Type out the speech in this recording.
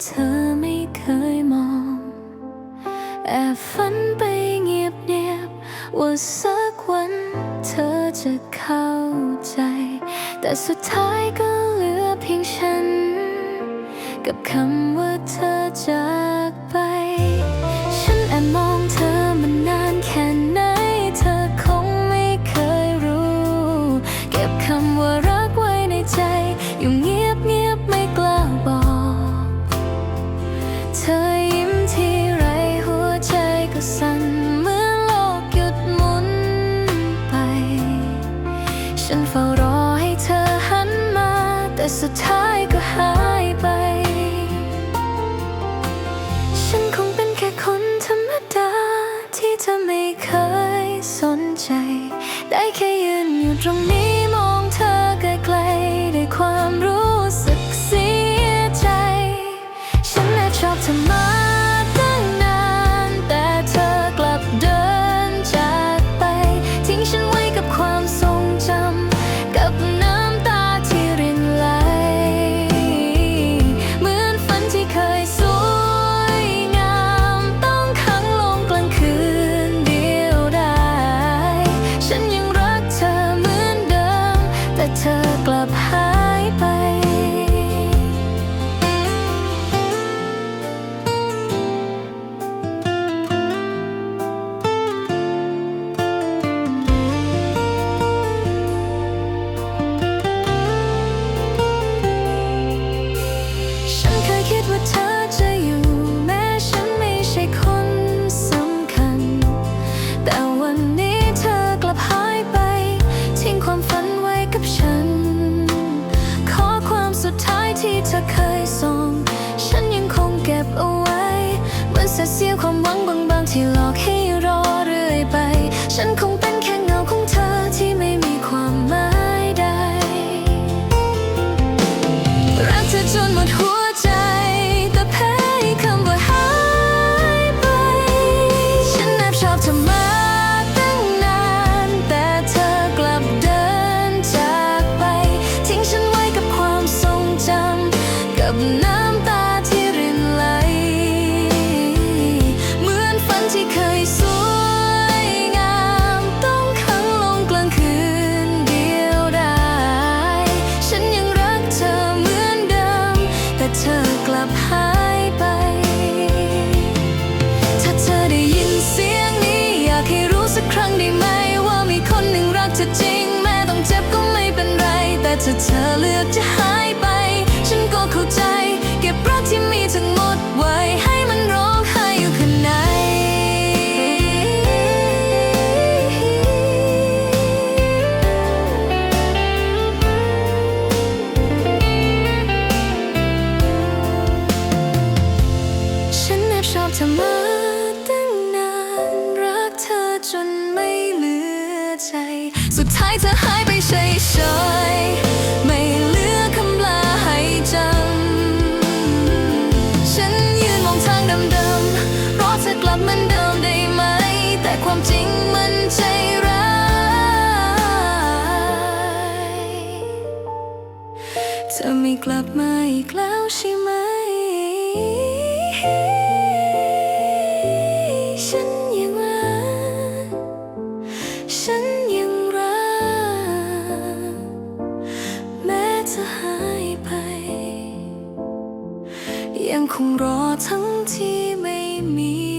เธอไม่เคยมอง แอบฝันไปเงียบเงียบว่าสักวันเธอจะเข้าใจ แต่สุดท้ายก็เหลือเพียงฉัน กับคำว่าเธอจะ สุดท้ายก็หายไป ฉันคงเป็นแค่คนธรรมดา ที่เธอไม่เคยสนใจ ได้แค่ยืนอยู่ตรงนี้ ถ้าเธอเลือกจะหายไป ฉันก็เข้าใจ เก็บรักที่มีทั้งหมดไว้ให้มันร้องไห้อยู่ข้างใน ฉันแอบชอบเธอมา สุดท้ายเธอหายไปเฉยเฉยไม่เหลือคำลาให้จำฉันยืนมองทางเดิมรอเธอกลับเหมือนเดิมได้ไหม แต่ความจริงมันใจร้ายเธอไม่กลับมาอีกแล้วใช่ไหม ยังคงรอทั้งที่ไม่มี